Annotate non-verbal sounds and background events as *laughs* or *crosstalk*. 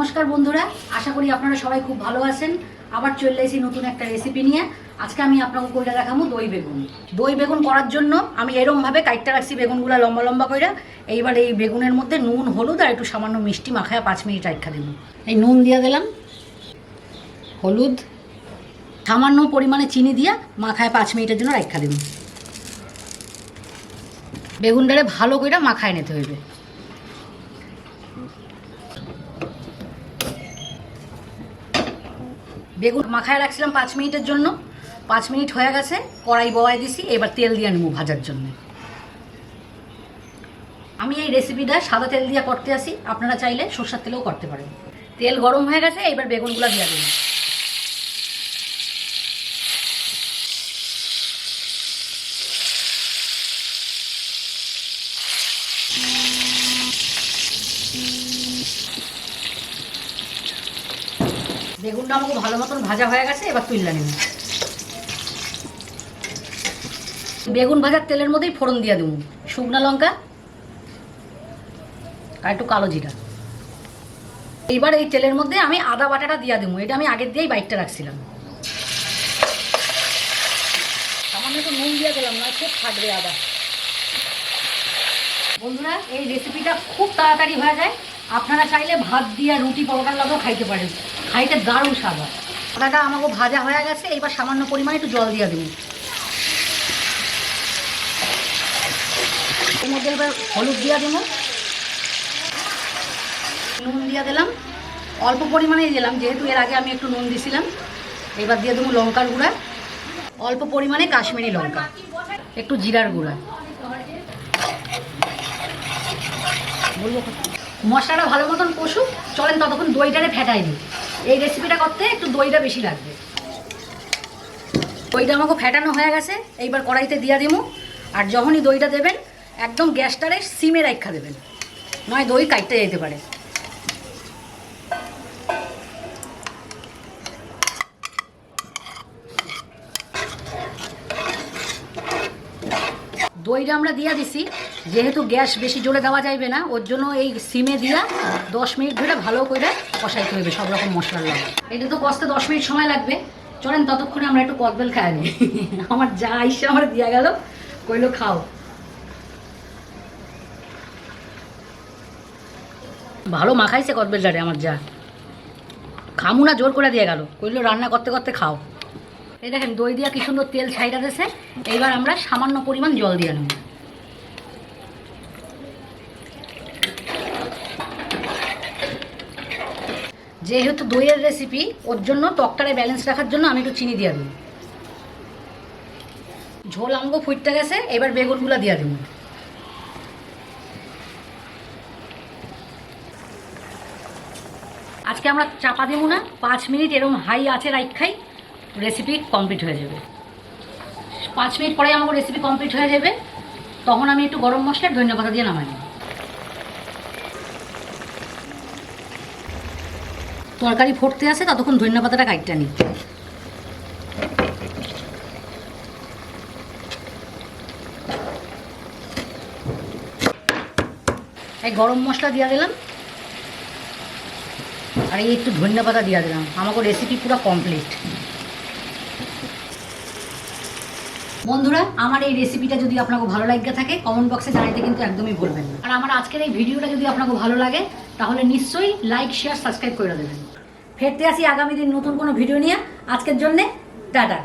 নমস্কার বন্ধুরা, আশা করি আপনারা সবাই খুব ভালো আছেন। আবার চলে এসেছি নতুন একটা রেসিপি নিয়ে। আজকে আমি আপনাকে কইরা দেখাবো? দই বেগুন। দই বেগুন করার জন্য আমি এরমভাবে কাইটটা রাখছি বেগুনগুলো লম্বা লম্বা কইরা। এইবার এই বেগুনের মধ্যে নুন, হলুদ আর একটু সামান্য মিষ্টি মাখায় পাঁচ মিনিট রাখা দেবো। এই নুন দিয়ে দিলাম, হলুদ, সামান্য পরিমাণে চিনি দিয়ে মাখায় পাঁচ মিনিটের জন্য রাখা দেবো। বেগুনটারে ভালো করে মাখায় নিতে হইবে। বেগুন মাখায় রাখছিলাম পাঁচ মিনিটের জন্য। পাঁচ মিনিট হয়ে গেছে, কড়াই বয়াই দিছি, এবার তেল দিয়ে নেব ভাজার জন্য। আমি এই রেসিপিটা সাদা তেল দিয়ে করতে আসি, আপনারা চাইলে সর্ষার তেলেও করতে পারেন। তেল গরম হয়ে গেছে, এবার বেগুনগুলো দিয়ে দিন বেগুনটা আমাকে ভালো মতন ভাজা হয়ে গেছে, এবার তুললা নেব। বেগুন ভাজার তেলের মধ্যেই ফোড়ন দিয়ে দেবো। শুকনো লঙ্কা আর একটু কালো জিরা। এইবার এই তেলের মধ্যে আমি আদা বাটাটা দিয়ে দেবো। এটা আমি আগের দিয়েই বাইকটা রাখছিলাম। সামান্য একটু নুন দিয়ে দিলাম, না খুব থাকবে আদা। বন্ধুরা, এই রেসিপিটা খুব তাড়াতাড়ি হয়ে যায়। আপনারা চাইলে ভাত দিয়ে রুটি, পরোটার লাগেও খাইতে পারেন। খাইতে দারুণ স্বাদ হয়। আদাটা আমাকে ভাজা হয়ে গেছে এবার সামান্য পরিমাণে একটু জল দিয়ে দেবো। এর মধ্যে এবার হলুদ দিয়ে দেবো। নুন দিয়ে দিলাম। অল্প পরিমাণেই দিলাম, যেহেতু এর আগে আমি একটু নুন দিছিলাম। এবার দিয়ে দেবো লঙ্কার গুঁড়া। অল্প পরিমাণে কাশ্মীরি লঙ্কা। একটু জিরার গুঁড়া। বলব? মশলাটা ভালো মতন কষুক, চলেন ততক্ষণ দইটারে ফেটাই দিই এই রেসিপিটা করতে একটু দইটা বেশি লাগবে। দইটা আমাকে ফেটানো হয়ে গেছে, এইবার কড়াইতে দিয়া দিমু। আর যখনই দইটা দেবেন, একদম গ্যাসটারে সিমে রাখা দেবেন। নয় দই কাটতে যেতে পারে। দইটা আমরা দিয়া দিছি। যেহেতু গ্যাস বেশি জোরে দেওয়া যাইবে না, ওর জন্য এই সিমে দিয়া দশ মিনিট ধরে ভালো করে কষাইতে হবে সব রকম মশলার লাগে। এটা তো কষতে দশ মিনিট সময় লাগবে। চলেন, ততক্ষণে আমরা একটু কদবেল খাই নিই *laughs* আমার যা ইসে আমার দিয়া গেল। কইলো, খাও। ভালো মাখাইছে কদবেলটারে আমার যা। খামু না, জোর করে দিয়ে গেল। কইলো, রান্না করতে করতে খাও। এই দেখেন, দই দিয়া কি সুন্দর তেল ছাইটা দিয়েছে এইবার আমরা সামান্য পরিমাণ জল দিয়ে নেব। যেহেতু দইয়ের রেসিপি ওর জন্য টকটারে ব্যালেন্স রাখার জন্য আমি একটু চিনি দিয়ে দিই ঝোল আমগো ফুটতে গেছে, এবার বেগুনগুলো দিয়ে দেবো। আজকে আমরা চাপা দেবো না, পাঁচ মিনিট এরকম হাই আছে, রাইট খাই। রেসিপি কমপ্লিট হয়ে যাবে। পাঁচ মিনিট পরে আমার রেসিপি কমপ্লিট হয়ে যাবে, তখন আমি একটু গরম মশলার ধনিয়া পাতা দিয়ে নামাই তরকারি ফুটতে আসে, ততক্ষণ ধনিয়া পাতাটা কাটতে নিই। এই গরম মশলা দিয়ে দিলাম। আর এই একটু ধনিয়া পাতা দিয়ে দিলাম। আমাকে রেসিপি পুরো কমপ্লিট বন্ধুরা, আমার এই রেসিপিটা যদি আপনাকে ভালো লাগে থাকে কমেন্ট বক্সে জানাইতে কিন্তু একদমই ভুলবেন না। আর আমার আজকের এই ভিডিওটা যদি আপনাকে ভালো লাগে, তাহলে নিশ্চয়ই লাইক শেয়ার সাবস্ক্রাইব করে দেবেন। ফেরতে আসি আগামী দিন নতুন কোনো ভিডিও নিয়ে। আজকের জন্যে, টাটা।